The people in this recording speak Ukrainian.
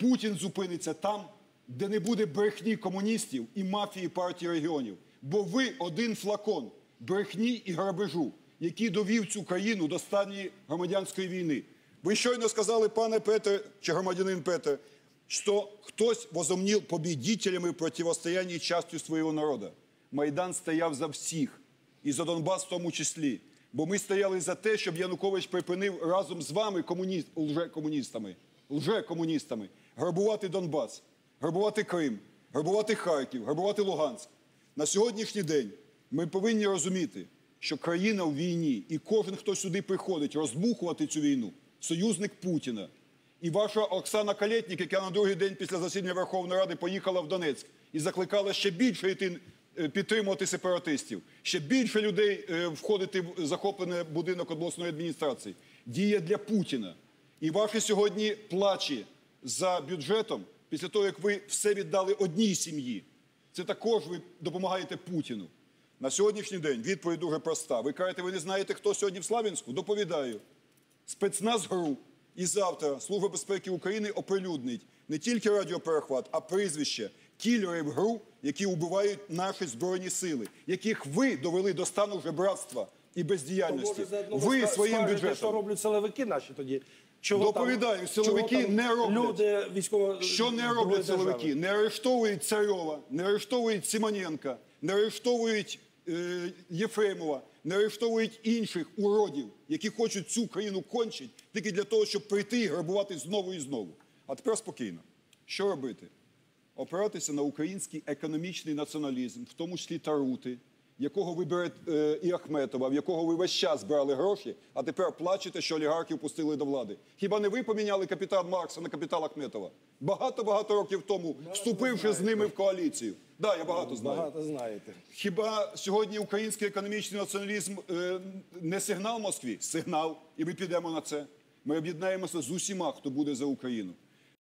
Путін зупиниться там, де не буде брехні комуністів і мафії партії регіонів. Бо ви один флакон брехні і грабежу, який довів цю країну до стані громадянської війни. Ви щойно сказали, пане Петре, чи громадянин Петре, що хтось возомнил победителями в противостоянии частью своего народа. Майдан стояв за всіх, і за Донбас в тому числі. Бо ми стояли за те, щоб Янукович припинив разом з вами, комуні... лже-комуністами, лже-комуністами, грабувати Донбас, грабувати Крим, грабувати Харків, грабувати Луганськ. На сьогоднішній день ми повинні розуміти, що країна в війні, і кожен, хто сюди приходить роздмухувати цю війну, союзник Путіна. І ваша Оксана Калєтнік, яка на другий день після засідання Верховної Ради поїхала в Донецьк і закликала ще більше йти е, підтримувати сепаратистів, ще більше людей е, входити в захоплений будинок обласної адміністрації, діє для Путіна. І ваші сьогодні плачі за бюджетом, після того, як ви все віддали одній сім'ї, це також ви допомагаєте Путіну. На сьогоднішній день відповідь дуже проста. Ви кажете, ви не знаєте, хто сьогодні в Славянську? Доповідаю. Спецназ ГРУ і завтра Служба безпеки України оприлюднить не тільки радіоперехват, а прізвище кілерів ГРУ, які вбивають наші збройні сили, яких ви довели до стану жебратства і бездіяльності. Може, Ви своїм скажете, що роблять силовики наші тоді? Чого Доповідаю, там- силовики чого там не роблять. Люди військово Що не роблять держави? Не арештовують Царьова, не арештовують Симоненка, не арештовують е, Єфремова, не арештовують інших уродів, які хочуть цю країну кончити тільки для того, щоб прийти і грабувати знову і знову. А тепер спокійно. Що робити? Опиратися на український економічний націоналізм, в тому числі Тарути, якого ви берете і Ахметова, в якого ви весь час брали гроші, а тепер плачете, що олігархів пустили до влади. Хіба не ви поміняли капітал Маркса на капітал Ахметова? Багато-багато років тому, вступивши з ними в коаліцію. Так, да, я багато знаю. Багато знаєте. Хіба сьогодні український економічний націоналізм е, не сигнал Москві? Сигнал. І ми підемо на це. Ми об'єднаємося з усіма, хто буде за Україну.